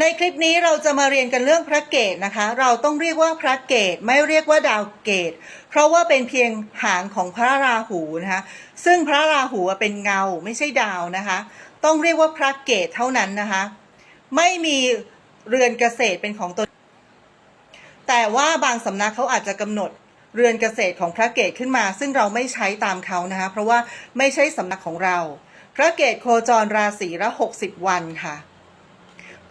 ในคลิปนี้เราจะมาเรียนกันเรื่องพระเกตนะคะ เราต้องเรียกว่าพระเกตไม่เรียกว่าดาวเกต เพราะว่าเป็นเพียงหางของพระราหูนะคะ ซึ่งพระราหูเป็นเงาไม่ใช่ดาวนะคะ ต้องเรียกว่าพระเกตเท่านั้นนะคะ ไม่มีเรือนเกษตรเป็นของตนแต่ว่าบางสำนักเขาอาจจะกำหนดเรือนเกษตรของพระเกตขึ้นมา ซึ่งเราไม่ใช้ตามเขานะคะ เพราะว่าไม่ใช่สำนักของเรา พระเกตโคจรราศีละ60วันค่ะ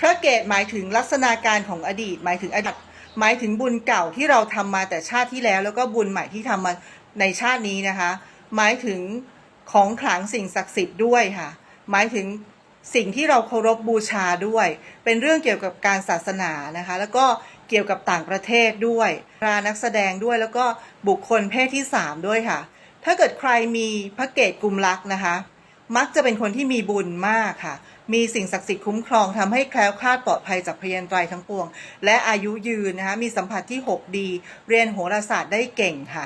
ระเกตหมายถึงลักษณะการของอดีต หมายถึงอดีตหมายถึงบุญเก่าที่เราทำมาแต่ชาติที่แล้ว แล้วก็บุญใหม่ที่ทำมาในชาตินี้นะคะ หมายถึงของขลังสิ่งศักดิ์สิทธิ์ด้วยค่ะ หมายถึงสิ่งที่เราเคารพบูชาด้วย เป็นเรื่องเกี่ยวกับการศาสนานะคะ แล้วก็เกี่ยวกับต่างประเทศด้วยรานักแสดงด้วยแล้วก็บุคคลเพศที่สามด้วยค่ะ ถ้าเกิดใครมีพระเกตกุมลักนะคะ มักจะเป็นคนที่มีบุญมากค่ะ มีสิ่งศักดิ์สิทธิ์คุ้มครองทำให้แคล้วคลาดปลอดภัยจากพยันตรายทั้งปวง และอายุยืนนะคะมีสัมผัสที่ 6 ดี เรียนโหราศาสตร์ได้เก่งค่ะ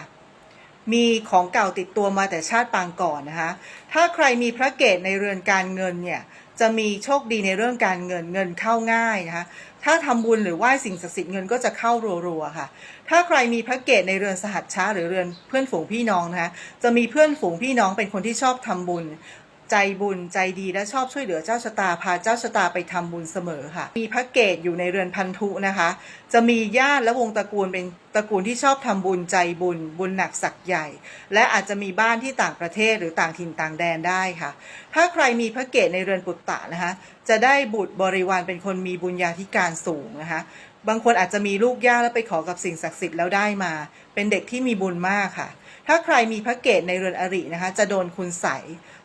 มีของเก่าติดตัวมาแต่ชาติปางก่อนนะคะถ้าใครมีพระเกตในเรือนการเงินเนี่ยจะมีโชคดีในเรื่องการเงินเงินเข้าง่ายนะคะถ้าทำบุญหรือไหว้สิ่งศักดิ์สิทธิ์เงินก็จะเข้ารัวๆค่ะ ถ้าใครมีพระเกตในเรือนสหัชชาหรือเรือนเพื่อนฝูงพี่น้องนะคะจะมีเพื่อนฝูงพี่น้องเป็นคนที่ชอบทำบุญ ใจบุญใจดีและชอบช่วยเหลือเจ้าชะตาพาเจ้าชะตาไปทำบุญเสมอค่ะ มีพระเกตอยู่ในเรือนพันธุนะคะ จะมีญาติและวงตระกูลเป็นตระกูลที่ชอบทำบุญใจบุญ บุญหนักสักใหญ่ และอาจจะมีบ้านที่ต่างประเทศหรือต่างถิ่นต่างแดนได้ค่ะ ถ้าใครมีพระเกตในเรือนปุตตะนะคะ จะได้บุตรบริวารเป็นคนมีบุญญาธิการสูงนะคะ บางคนอาจจะมีลูกยากแล้วไปขอกับสิ่งศักดิ์สิทธิ์แล้วได้มา เป็นเด็กที่มีบุญมากค่ะ ถ้าใครมีพระเกตในเรือนอรินะคะ จะโดนคุณใส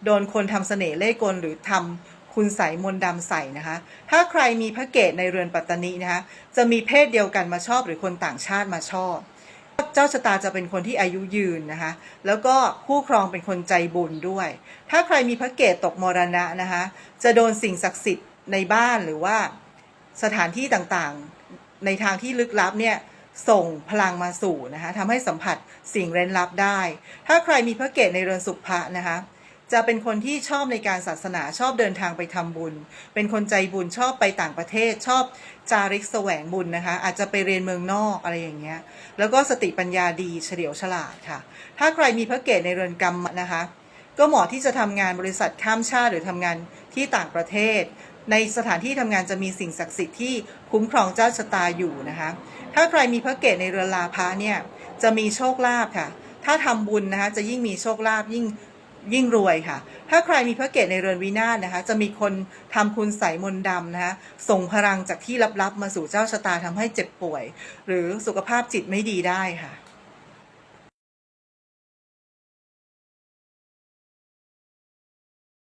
โดนคนทำเสน่ห์เล่กลหรือทำคุณใสมนต์ดำใส่นะคะ ถ้าใครมีพระเกตในเรือนปัตตานีนะคะ จะมีเพศเดียวกันมาชอบหรือคนต่างชาติมาชอบ เจ้าชะตาจะเป็นคนที่อายุยืนนะคะ แล้วก็คู่ครองเป็นคนใจบุญด้วย ถ้าใครมีพระเกตตกมรณะนะคะ จะโดนสิ่งศักดิ์สิทธิ์ในบ้านหรือว่าสถานที่ต่างๆ ในทางที่ลึกลับเนี่ยส่งพลังมาสู่นะคะทำให้สัมผัสสิ่งเร้นลับได้ ถ้าใครมีพระเกตในเรือนสุภะนะคะจะเป็นคนที่ชอบในการศาสนาชอบเดินทางไปทำบุญ เป็นคนใจบุญชอบไปต่างประเทศ ชอบจาริกแสวงบุญนะคะ อาจจะไปเรียนเมืองนอกอะไรอย่างเงี้ยแล้วก็สติปัญญาดีเฉลียวฉลาดค่ะ ถ้าใครมีพระเกตในเรือนกรรมนะคะ ก็เหมาะที่จะทำงานบริษัทข้ามชาติหรือทำงานที่ต่างประเทศ ในสถานที่ทำงานจะมีสิ่งศักดิ์สิทธิ์ที่คุ้มครองเจ้าชะตาอยู่นะคะ ถ้าใครมีพระเกตในเรือนลาภะเนี่ยจะมีโชคลาภค่ะ ถ้าทำบุญนะคะจะยิ่งมีโชคลาภยิ่งยิ่งรวยค่ะ ถ้าใครมีพระเกตในเรือนวินาศนะคะ จะมีคนทำคุณใสยมนต์ดำนะคะ ส่งพลังจากที่ลับๆมาสู่เจ้าชะตาทำให้เจ็บป่วย หรือสุขภาพจิตไม่ดีได้ค่ะ